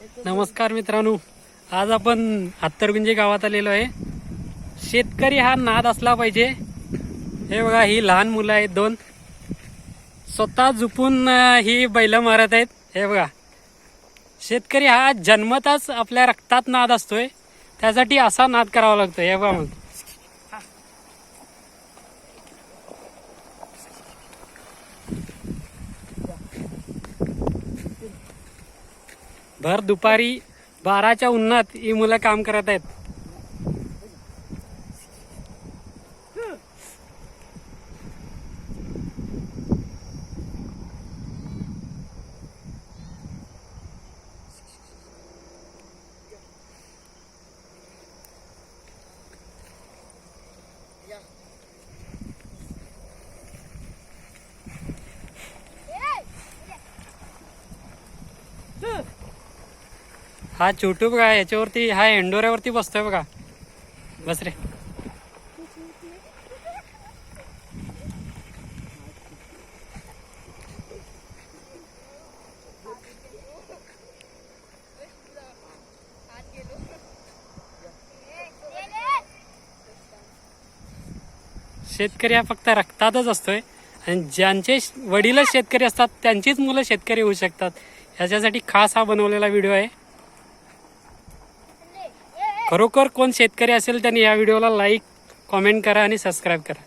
नमस्कार मित्रांनो. आज आपण हत्तरगुंजे गावात आलेलो आहे. शेतकरी हा नाद असला पाहिजे. हे बघा ही लहान मुलं आहेत दोन. स्वतः झुपून ही बैल मारत आहेत. हे बघा. शेतकरी हा जन्मताच आपल्या रक्तात नाद असतोय. त्यासाठी असा नाद करावा लागतो हे बघा मग. भर दुपारी बाराच्या उन्हात ही मुलं काम करत आहेत. हा छोटू बघा याच्यावरती हा एंडोऱ्यावरती बसतोय बघा. बस रे. शेतकरी हा फक्त रक्तातच असतोय. आणि ज्यांचे वडीलच शेतकरी असतात त्यांचीच मुलं शेतकरी होऊ शकतात. ह्याच्यासाठी खास हा बनवलेला व्हिडिओ आहे. खरोखर कोण शेतकरी असेल त्यांनी या व्हिडिओला लाईक कॉमेंट करा आणि सबस्क्राईब करा.